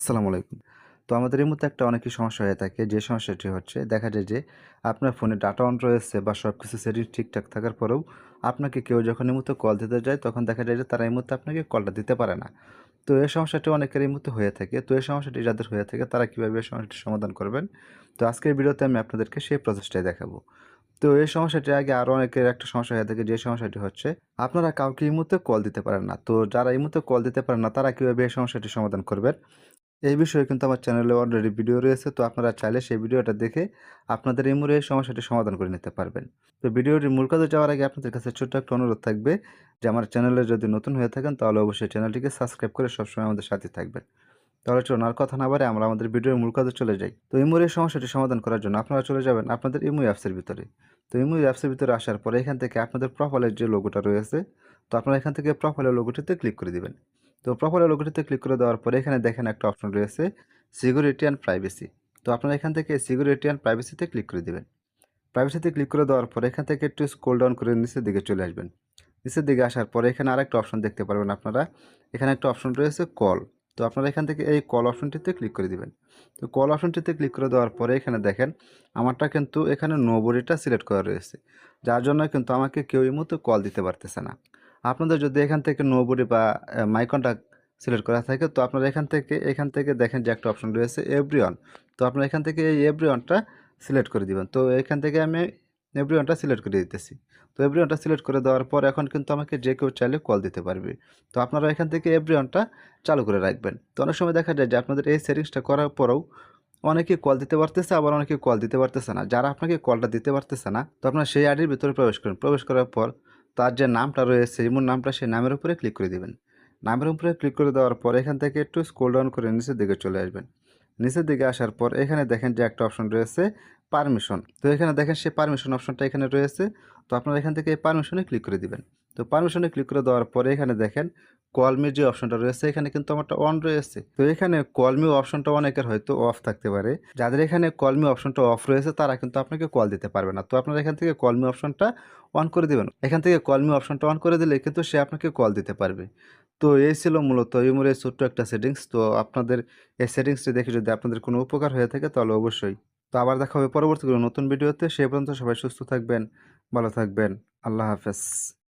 আসসালামু আলাইকুম। তো আমাদের এই মুহূর্তে একটা অনেকই সমস্যা হয়ে থাকে। যে সমস্যাটি হচ্ছে, দেখা যায় যে আপনার ফোনে ডাটা অন রয়েছে বা সব কিছু সেটিংস ঠিকঠাক থাকার পরেও আপনাকে কেউ যখন এই মুহূর্তে কল দিতে যায়, তখন দেখা যায় যে তারা এই মুহূর্তে আপনাকে কলটা দিতে পারে না। তো এই সমস্যাটি অনেকের এই মুহূর্তে হয়ে থাকে। তো এই সমস্যাটি যাদের হয়ে থাকে, তারা কীভাবে এই সমস্যাটির সমাধান করবেন? তো আজকের ভিডিওতে আমি আপনাদেরকে সেই প্রচেষ্টায় দেখাবো। তো এই সমস্যাটির আগে আরও অনেকের একটা সমস্যা হয়ে থাকে যে সমস্যাটি হচ্ছে, আপনারা কাউকে এই মুহূর্তে কল দিতে পারেন না। তো যারা এই মুহূর্তে কল দিতে পারেন না, তারা কীভাবে এই সমস্যাটি সমাধান করবেন? এই বিষয়ে কিন্তু আমার চ্যানেলে অলরেডি ভিডিও রয়েছে, তো আপনারা চাইলে সেই ভিডিওটা দেখে আপনাদের এই মুহূর্তে সমস্যাটি সমাধান করে নিতে পারবেন। তো ভিডিওটির মূল কাজে যাওয়ার আগে আপনাদের কাছে ছোট্ট একটা অনুরোধ থাকবে যে আমার চ্যানেলে যদি নতুন হয়ে থাকেন, তাহলে অবশ্যই চ্যানেলটিকে সাবস্ক্রাইব করে সবসময় আমাদের সাথে থাকবেন। তাহলে চলুন আর কথা না বারে আমরা আমাদের ভিডিওর মূল কাজে চলে যাই। তো ইমুর এই সমস্যাটি সমাধান করার জন্য আপনারা চলে যাবেন আপনাদের ইমু অ্যাপসের ভিতরে। তো ইমু অ্যাপসের ভিতরে আসার পরে এখান থেকে আপনাদের প্রোফাইলের যে লোগোটা রয়েছে, তো আপনারা এখান থেকে প্রোফাইলের লোগোটিতে ক্লিক করে দিবেন। তো প্রোফাইলের লোগোটিতে ক্লিক করে দেওয়ার পরে এখানে দেখেন একটা অপশন রয়েছে সিকিউরিটি অ্যান্ড প্রাইভেসি তো আপনারা এখান থেকে সিকিউরিটি অ্যান্ড প্রাইভেসিতে ক্লিক করে দেবেন। প্রাইভেসিতে ক্লিক করে দেওয়ার পরে এখান থেকে একটু স্ক্রল ডাউন করে নিচের দিকে চলে আসবেন। নিচের দিকে আসার পরে এখানে আরেকটা অপশন দেখতে পারবেন আপনারা। এখানে একটা অপশন রয়েছে কল তো আপনারা এখান থেকে এই কল অপশনটিতে ক্লিক করে দিবেন। তো কল অপশনটিতে ক্লিক করে দেওয়ার পরে এখানে দেখেন, আমারটা কিন্তু এখানে নোবডিটা সিলেক্ট করা রয়েছে। যার জন্য কিন্তু আমাকে কেউ এই মুহূর্তে কল দিতে পারতেছে না। আপনাদের যদি এখান থেকে নোবডি বা মাই কন্ট্যাক্ট সিলেক্ট করা থাকে, তো আপনারা এখান থেকে এখান থেকে দেখেন যে একটা অপশন রয়েছে এভরিওয়ান তো আপনারা এখান থেকে এই এভরিওয়ানটা সিলেক্ট করে দিবেন। তো এখান থেকে আমি এভরিওয়ানটা সিলেক্ট করে দিতেছি। তো এভরিওয়ানটা সিলেক্ট করে দেওয়ার পর এখন কিন্তু আমাকে যে কেউ চাইলে কল দিতে পারবে। তো আপনারা এখান থেকে এভরিওয়ানটা চালু করে রাখবেন। তো অনেক সময় দেখা যায় যে আপনাদের এই সেটিংসটা করার পরেও অনেকে কল দিতে পারতেছে, আবার অনেকে কল দিতে পারতেছে না। যারা আপনাকে কলটা দিতে পারতেছে না, তো আপনারা সেই আইডির ভিতরে প্রবেশ করেন। প্রবেশ করার পর তার যে নামটা রয়েছে যেমন নামটা সেই নামের উপরে ক্লিক করে দেবেন। নামের উপরে ক্লিক করে দেওয়ার পর এখান থেকে একটু স্ক্রোল ডাউন করে নিচের দিকে চলে আসবেন। নিচের দিকে আসার পর এখানে দেখেন যে একটা অপশন রয়েছে পারমিশন তো এখানে দেখেন সে পারমিশন অপশনটা এখানে রয়েছে, তো আপনারা এখান থেকে এই পারমিশনে ক্লিক করে দিবেন। তো পারমিশনে ক্লিক করে দেওয়ার পরে এখানে দেখেন কলমি যে অপশনটা রয়েছে, এখানে কিন্তু আমারটা অন রয়েছে। তো এখানে কলমি অপশনটা অনেকের হয়তো অফ থাকতে পারে। যাদের এখানে কলমি অপশনটা অফ রয়েছে, তারা কিন্তু আপনাকে কল দিতে পারবে না। তো আপনারা এখান থেকে কলমি অপশনটা অন করে দেবেন। এখান থেকে কলমি অপশনটা অন করে দিলে কিন্তু সে আপনাকে কল দিতে পারবে। তো এই ছিল মূলত ইমোর এই ছোট্ট একটা সেটিংস তো আপনাদের এই সেটিংসটি দেখে যদি আপনাদের কোনো উপকার হয়ে থাকে, তাহলে অবশ্যই। তো আবার দেখা হবে পরবর্তী কোনো নতুন ভিডিওতে সে পর্যন্ত সবাই সুস্থ থাকবেন, ভালো থাকবেন। আল্লাহ হাফেজ।